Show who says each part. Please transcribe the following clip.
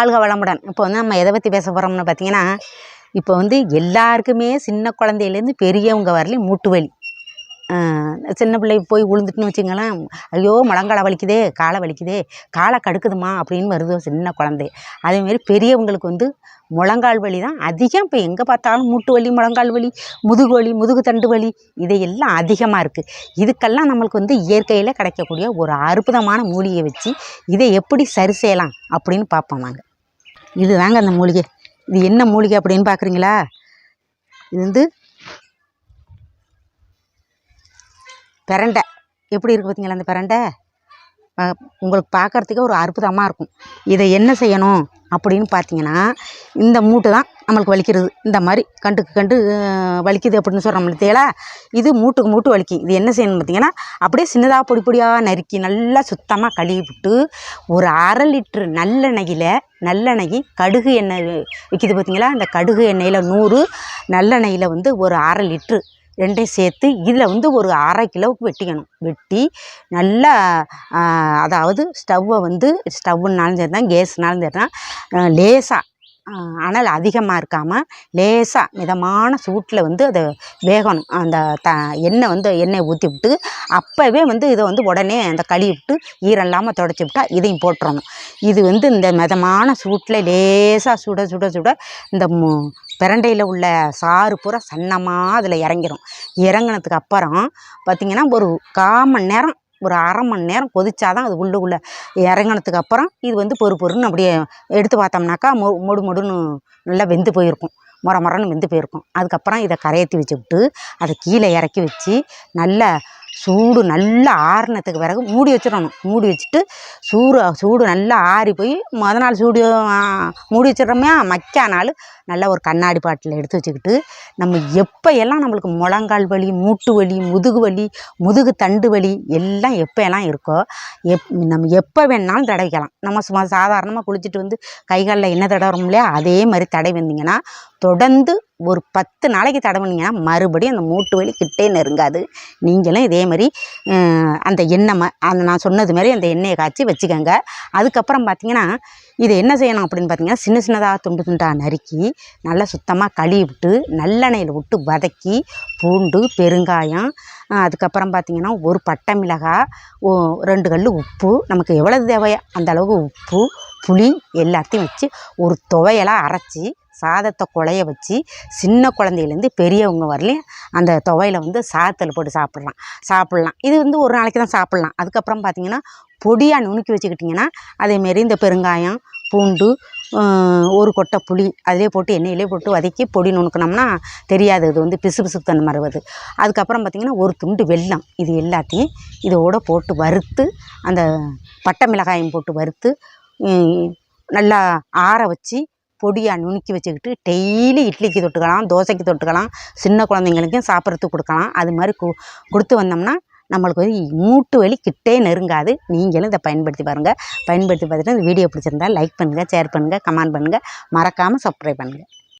Speaker 1: ஆள்க வளமுடன். இப்போ வந்து நம்ம எதை பற்றி பேச போகிறோம்னு பார்த்தீங்கன்னா இப்போ வந்து எல்லாருக்குமே சின்ன குழந்தையிலேருந்து பெரியவங்க வரலையும் மூட்டு வலி சின்ன பிள்ளை போய் விழுந்துட்டுன்னு வச்சுங்களேன் ஐயோ முழங்கால வலிக்குதே காலை வலிக்குதே காலை கடுக்குதுமா அப்படின்னு வருது சின்ன குழந்தை. அதேமாரி பெரியவங்களுக்கு வந்து முழங்கால் வலி தான் அதிகம். இப்போ எங்கே பார்த்தாலும் மூட்டு வலி முழங்கால் வலி முதுகு வலி முதுகு தண்டு வலி இதையெல்லாம் அதிகமாக இருக்குது இதுக்கெல்லாம் நம்மளுக்கு வந்து இயற்கையில் கிடைக்கக்கூடிய ஒரு அற்புதமான மூலிகை வச்சு இதை எப்படி சரி செய்யலாம் அப்படின்னு பார்ப்போம் நாங்கள் இது தாங்க அந்த மூலிகை. இது என்ன மூலிகை அப்படின்னு பார்க்குறீங்களா இது வந்து பிரண்டை. எப்படி இருக்குது பார்த்தீங்களா அந்த பிரண்டை? உங்களுக்கு பார்க்கறதுக்கே ஒரு அற்புதமாக இருக்கும். இதை என்ன செய்யணும்? அப்படின்னு பார்த்தீங்கன்னா இந்த மூட்டு தான் நம்மளுக்கு வலிக்கிறது. இந்த மாதிரி கண்டுக்கு கண்டு வலிக்குது அப்படின்னு சொல்கிறோம் நம்மளுக்கு இது மூட்டுக்கு மூட்டு வலிக்கும் இது என்ன செய்யணும் பார்த்தீங்கன்னா அப்படியே சின்னதாக பொடி பொடியாக நறுக்கி நல்லா சுத்தமாக கழுவி விட்டு ஒரு அரை லிட்ரு நல்லெண்ணெயில் நல்லெண்ணெய் கடுகு எண்ணெய் விற்கிது பார்த்தீங்களா? அந்த கடுகு எண்ணெயில் நூறு நல்லெண்ணெயில் வந்து ஒரு அரை லிட்ரு ரெண்டையும் சேர்த்து இதில் வந்து ஒரு அரை கிலோவுக்கு வெட்டிக்கணும். வெட்டி நல்லா அதாவது ஸ்டவ்வை வந்து ஸ்டவ்வுனாலும் சரி தான் கேஸ்னாலும் சரி தான் லேசாக அனல் அதிகமாக இருக்காமல் லேசாக மிதமான சூட்டில் வந்து அதை வேகணும். அந்த த எண்ணெய் வந்து எண்ணெயை ஊற்றி விட்டு அப்போவே வந்து இதை வந்து உடனே அந்த கழுவி விட்டு ஈரம் இல்லாமல் தொடச்சி விட்டால் இதையும் போட்டுறணும். இது வந்து இந்த மிதமான சூட்டில் லேசாக சுட சுட சுட இந்த மு பிரண்டையில் உள்ள சாறு பூரா சன்னமாக அதில் இறங்கிடும் இறங்கினதுக்கு அப்புறம் பார்த்திங்கன்னா ஒரு கால் மணி நேரம் ஒரு அரை மணி நேரம் கொதிச்சாதான் அது உள்ளுக்குள்ளே இறங்கினதுக்கு அப்புறம் இது வந்து பொறு பொறுன்னு அப்படியே எடுத்து பார்த்தோம்னாக்கா மொ மொடு மொடுன்னு நல்லா வெந்து போயிருக்கும். முற முறன்னு வெந்து போயிருக்கும். அதுக்கப்புறம் இதை கரையத்தி வச்சு விட்டு அதை கீழே இறக்கி வச்சு நல்லா சூடு நல்லா ஆறினத்துக்கு பிறகு மூடி வச்சிடணும். மூடி வச்சுட்டு சூடு சூடு நல்லா ஆறி போய் மொதல் நாள் சூடு மூடி வச்சிடுறோமே மக்கா நாள் நல்லா ஒரு கண்ணாடி பாட்டில் எடுத்து வச்சுக்கிட்டு நம்ம எப்போ எல்லாம் நம்மளுக்கு முழங்கால் வலி மூட்டு வலி முதுகு வலி முதுகு தண்டு வலி எல்லாம் எப்போ எல்லாம் இருக்கோ எப் நம்ம எப்போ வேணாலும் தடவிக்கலாம். நம்ம சும்மா சாதாரணமாக குளிச்சுட்டு வந்து கை காலில் என்ன தடவுறோம் இல்லையா அதே மாதிரி தடவி வந்தீங்கன்னா தொடர்ந்து ஒரு பத்து நாளைக்கு தடவுனீங்கன்னா மறுபடியும் அந்த மூட்டு வலி கிட்டே நெருங்காது. நீங்களும் இதே மாதிரி அந்த எண்ணெய் அந்த நான் சொன்னது மாதிரி அந்த எண்ணெயை காய்ச்சி வச்சுக்கோங்க. அதுக்கப்புறம் பார்த்தீங்கன்னா இதை என்ன செய்யணும் அப்படின்னு பார்த்தீங்கன்னா சின்ன சின்னதாக துண்டு துண்டாக நறுக்கி நல்லா சுத்தமாக கழுவி விட்டு நல்லெண்ணெயில் விட்டு வதக்கி பூண்டு பெருங்காயம் அதுக்கப்புறம் பார்த்திங்கன்னா ஒரு பட்டை மிளகாய் ஓ ரெண்டு கல் உப்பு நமக்கு எவ்வளவு தேவையோ அந்த அளவுக்கு உப்பு புளி எல்லாத்தையும் வச்சு ஒரு துவையலாக அரைச்சி சாதத்தை குழைய வச்சு சின்ன குழந்தையிலேருந்து பெரியவங்க வரலையும் அந்த துவையில வந்து சாதத்தில் போட்டு சாப்பிட்லாம். சாப்பிட்லாம். இது வந்து ஒரு நாளைக்கு தான் சாப்பிட்லாம். அதுக்கப்புறம் பார்த்திங்கன்னா பொடியாக நுணுக்கி வச்சுக்கிட்டிங்கன்னா அதேமாரி இந்த பெருங்காயம் பூண்டு ஒரு கொட்டை புளி அதிலே போட்டு எண்ணெயிலே போட்டு வதக்கி பொடி நுணுக்கினோம்னா தெரியாது. இது வந்து பிசு பிசு தன்மை வருவது அதுக்கப்புறம் பார்த்திங்கன்னா ஒரு துண்டு வெல்லம். இது எல்லாத்தையும் இதோடு போட்டு வறுத்து அந்த பட்டை மிளகாயும் போட்டு வறுத்து நல்லா ஆற வச்சு பொடியாக நுணுக்கி வச்சுக்கிட்டு டெய்லி இட்லிக்கு தொட்டுக்கலாம் தோசைக்கு தொட்டுக்கலாம் சின்ன குழந்தைங்களுக்கும் சாப்பிட்றதுக்கு கொடுக்கலாம். அது மாதிரி கு கொடுத்து வந்தோம்னா நம்மளுக்கு வந்து மூட்டு வலி கிட்டே நெருங்காது. நீங்களும் இதை பயன்படுத்தி பாருங்கள் பயன்படுத்தி பார்த்துட்டு இந்த வீடியோ பிடிச்சிருந்தா லைக் பண்ணுங்கள் ஷேர் பண்ணுங்கள் கமெண்ட் பண்ணுங்கள் மறக்காமல் சப்ஸ்கிரைப் பண்ணுங்கள்